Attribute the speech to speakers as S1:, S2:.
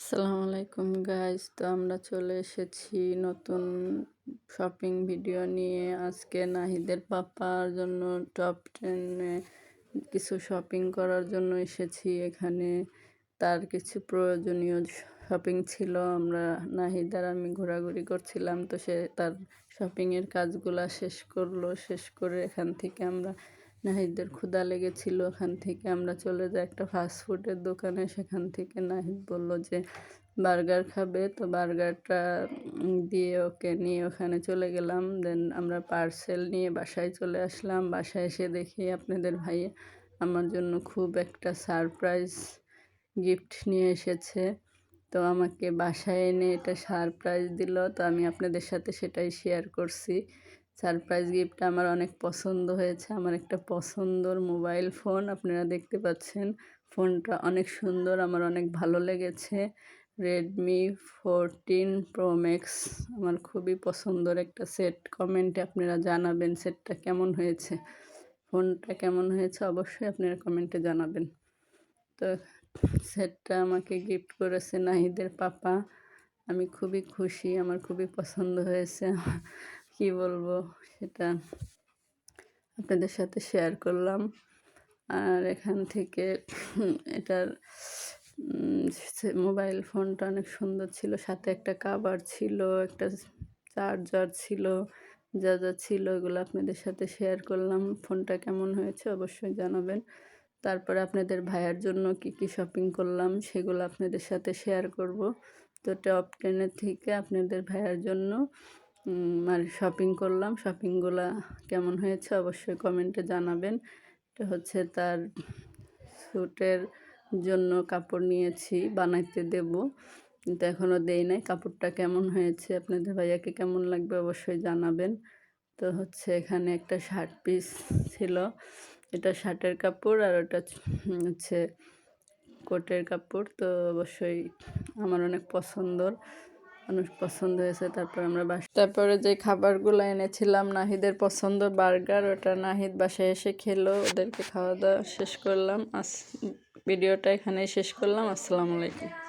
S1: আসসালামু আলাইকুম গাইস তো আমরা চলে এসেছি নতুন শপিং ভিডিও নিয়ে। আজকে নাহিদের পাপার জন্য টপ টেনে কিছু শপিং করার জন্য এসেছি। এখানে তার কিছু প্রয়োজনীয় শপিং ছিল। আমরা, নাহিদ আর আমি ঘোরাঘুরি করছিলাম, তো সে তার শপিংয়ের কাজগুলা শেষ করল। শেষ করে এখান থেকে আমরা নাহিদের ক্ষুধা লেগেছিল ওখান থেকে। আমরা চলে যাই একটা ফাস্টফুডের দোকানে। সেখান থেকে নাহিদ বলল যে, বার্গার খাবে? তো বার্গারটা দিয়ে ওকে নিয়ে ওখানে চলে গেলাম। দেন আমরা পার্সেল নিয়ে বাসায় চলে আসলাম। বাসায় এসে দেখি আপনাদের ভাই আমার জন্য খুব একটা সারপ্রাইজ গিফট নিয়ে এসেছে। তো আমাকে বাসায় এনে এটা সারপ্রাইজ দিল। তো আমি আপনাদের সাথে সেটাই শেয়ার করছি। সারপ্রাইজ গিফটটা আমার অনেক পছন্দ হয়েছে। আমার একটা পছন্দর মোবাইল ফোন আপনারা দেখতে পাচ্ছেন। ফোনটা অনেক সুন্দর, আমার অনেক ভালো লেগেছে। রেডমি ফোরটিন প্রো ম্যাক্স আমার খুবই পছন্দর একটা সেট কমেন্টে আপনারা জানাবেন সেটটা কেমন হয়েছে। ফোনটা কেমন হয়েছে অবশ্যই আপনারা কমেন্টে জানাবেন। তো সেটটা আমাকে গিফট করেছে নাহিদের পাপা। আমি খুবই খুশি, আমার খুবই পছন্দ হয়েছে। কি বলব সেটা আপনাদের সাথে শেয়ার করলাম। আর এখান থেকে এটার মোবাইল ফোনটা অনেক সুন্দর ছিল। সাথে একটা কাভার ছিল, একটা চার্জার ছিল, যা যা ছিল এগুলো আপনাদের সাথে শেয়ার করলাম। ফোনটা কেমন হয়েছে অবশ্যই জানাবেন। তারপরে আপনাদের ভাইয়ার জন্য কি কি শপিং করলাম সেগুলো আপনাদের সাথে শেয়ার করব। তো টপ টেনের থেকে আপনাদের ভাইয়ার জন্য মানে শপিং করলাম। শপিংগুলো কেমন হয়েছে অবশ্যই কমেন্টে জানাবেন। এটা হচ্ছে তার স্যুটের জন্য কাপড় নিয়েছি, বানাইতে দেব। কিন্তু এখনও দেই নাই। কাপড়টা কেমন হয়েছে, আপনাদের ভাইয়াকে কেমন লাগবে অবশ্যই জানাবেন। তো হচ্ছে এখানে একটা শার্ট পিস ছিল। এটা শার্টের কাপড় আর ওটা হচ্ছে কোটের কাপড়। তো অবশ্যই আমার অনেক পছন্দর। অনেক পছন্দ হয়েছে, তারপর আমরা বাস, তারপরে যে খাবারগুলো এনেছিলাম নাহিদের পছন্দ বার্গার, ওটা নাহিদ বাসায় এসে খেলো, ওদেরকে খাওয়া দাওয়া শেষ করলাম। আস, ভিডিওটা এখানেই শেষ করলাম, আসসালামু আলাইকুম।